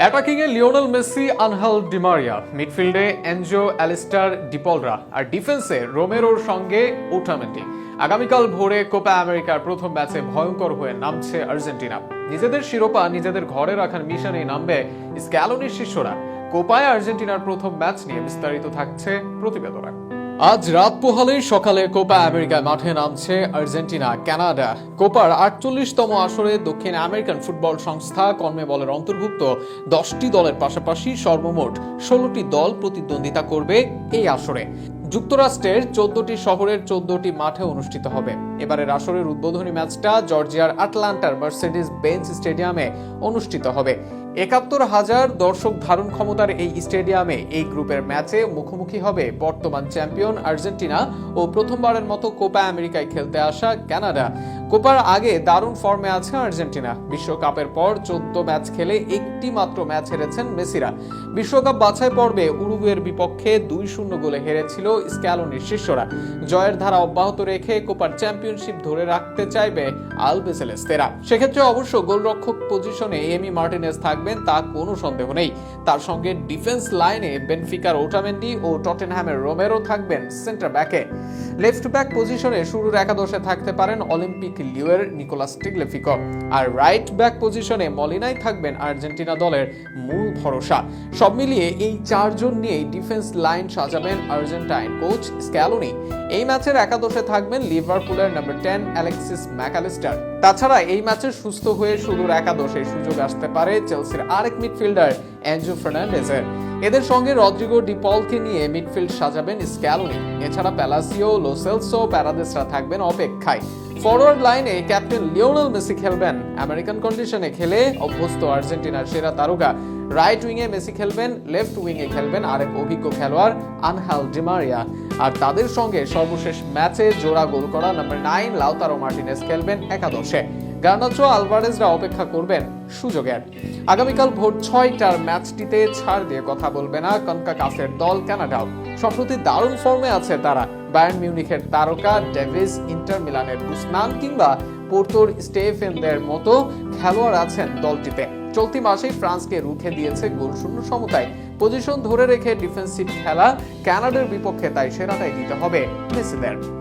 Attacking এ Lionel Messi Angel Di Maria মিডফিল্ডে Enzo Allister ডিপলরা আর ডিফেন্সে রোমেরোর সঙ্গে ওটামেন্টি আগামীকাল ভোরে কোপা আমেরিকার প্রথম ম্যাচে ভয়ঙ্কর হয়ে নামছে আর্জেন্টিনা। নিজেদের শিরোপা নিজেদের ঘরে রাখার মিশনে নামবে স্ক্যালোনির শিষ্যরা। কোপায় আর্জেন্টিনার প্রথম ম্যাচ নিয়ে বিস্তারিত থাকছে প্রতিবেদনা। আজ রাত পোহালেই সকালে কোপা আমেরিকায় মাঠে নামছে আর্জেন্টিনা, কানাডা। কোপার আটচল্লিশতম আসরে দক্ষিণ আমেরিকান ফুটবল সংস্থা কর্মেবলের অন্তর্ভুক্ত দশটি দলের পাশাপাশি সর্বমোট ষোলোটি দল প্রতিদ্বন্দ্বিতা করবে এই আসরে। যুক্তরাষ্ট্রের চোদ্দটি শহরের চোদ্দটি মাঠে অনুষ্ঠিত হবে। এবারের আসরের উদ্বোধনী ম্যাচটা জর্জিয়ার আটলান্টার মার্সিডিস বেঞ্চ স্টেডিয়ামে অনুষ্ঠিত হবে। একাত্তর হাজার দর্শক ধারণ ক্ষমতার এই স্টেডিয়ামে এই গ্রুপের ম্যাচে মুখোমুখি হবে বর্তমান চ্যাম্পিয়ন আর্জেন্টিনা ও প্রথমবারের মতো কোপা আমেরিকায় খেলতে আসা কানাডা। কোপার আগে দারুণ ফর্মে আছে আর্জেন্টিনা। বিশ্বকাপের পর চোদ্দ ম্যাচ খেলে একটি মাত্র ম্যাচ হেরেছেন মেসিরা। বিশ্বকাপ বাছাই পর্বে উরুগুয়ের বিপক্ষে দুই শূন্য গোলে হেরেছিল স্ক্যালোনির শিষ্যরা। জয়ের ধারা অব্যাহত রেখে কোপার চ্যাম্পিয়নশিপ ধরে রাখতে চাইবে আলবেসেলেস্তেরা। সেক্ষেত্রে অবশ্য গোলরক্ষক পজিশনে এমি মার্টিনেস থাকবেন, তা কোনো সন্দেহ নেই। তার সঙ্গে ডিফেন্স লাইনে বেনফিকার ওটামেন্ডি ও টটেনহ্যামের রোমেরো থাকবেন সেন্টার ব্যাকে। লেফট ব্যাক পজিশনে শুরুর একাদশে থাকতে পারেন অলিম্পিক লিওয়ের নিকোলাস টিগলেফিকো আর রাইট ব্যাক পজিশনে মলিনাই থাকবেন আর্জেন্টিনা দলের মূল ভরসা। সব মিলিয়ে এই চারজন নিয়েই ডিফেন্স লাইন সাজাবেন আর্জেন্টাইন কোচ স্ক্যালোনি এই ম্যাচের একাদশে থাকবেন লিভারপুলের নাম্বার টেন অ্যালেক্সিস ম্যাকালিস্টার তাছাড়া এই ম্যাচে সুস্থ হয়ে শুরুর একাদশে সুযোগ আসতে পারে চেলসির আরেক মিডফিল্ডার অ্যাঞ্জো ফার্নান্ডেজের এদের সঙ্গে রদ্রিগো ডিপলকে নিয়ে মিডফিল্ড সাজাবেন স্ক্যালোনি এছাড়া প্যালাসিও লোসেলসো প্যারাদেসরা থাকবেন অপেক্ষায়। ফরওয়ার্ড লাইনে ক্যাপ্টেন লিওনেল মেসি খেলবেন। আমেরিকান কন্ডিশনে খেলে অভ্যস্ত আর্জেন্টিনার সেরা তারকা। রাইট উইংয়ে মেসি খেলবেন লেফট উইংয়ে খেলবেন আরেক অভিজ্ঞ খেলোয়াড় আনহাল ডিমারিয়া আর তাদের সঙ্গে সর্বশেষ ম্যাচে জোড়া গোল করা নাম্বার নাইন লাউতারো মার্টিনেস খেলবেন একাদশে। গার্নাচো আলভারেজরা অপেক্ষা করবেন সুযোগের। আগামীকাল ভোর ছয়টার ম্যাচটিতে ছাড় দিয়ে কথা বলবে না কনকা কাফের দল কানাডাও। সম্প্রতি দারুণ ফর্মে আছে তারা। বায়ার্ন মিউনিখের তারকা ডেভিস ইন্টার মিলানের বুসনান কিংবা পোর্তোর স্টেফেনদের মতো খেলোয়াড় আছেন দলটিতে। চলতি মাসেই ফ্রান্সকে রুখে দিয়েছে গোলশূন্য সমতায়। পজিশন ধরে রেখে ডিফেন্সিভ খেলা কানাডার বিপক্ষে তাই সেরাটাই দিতে হবে মেসিদের।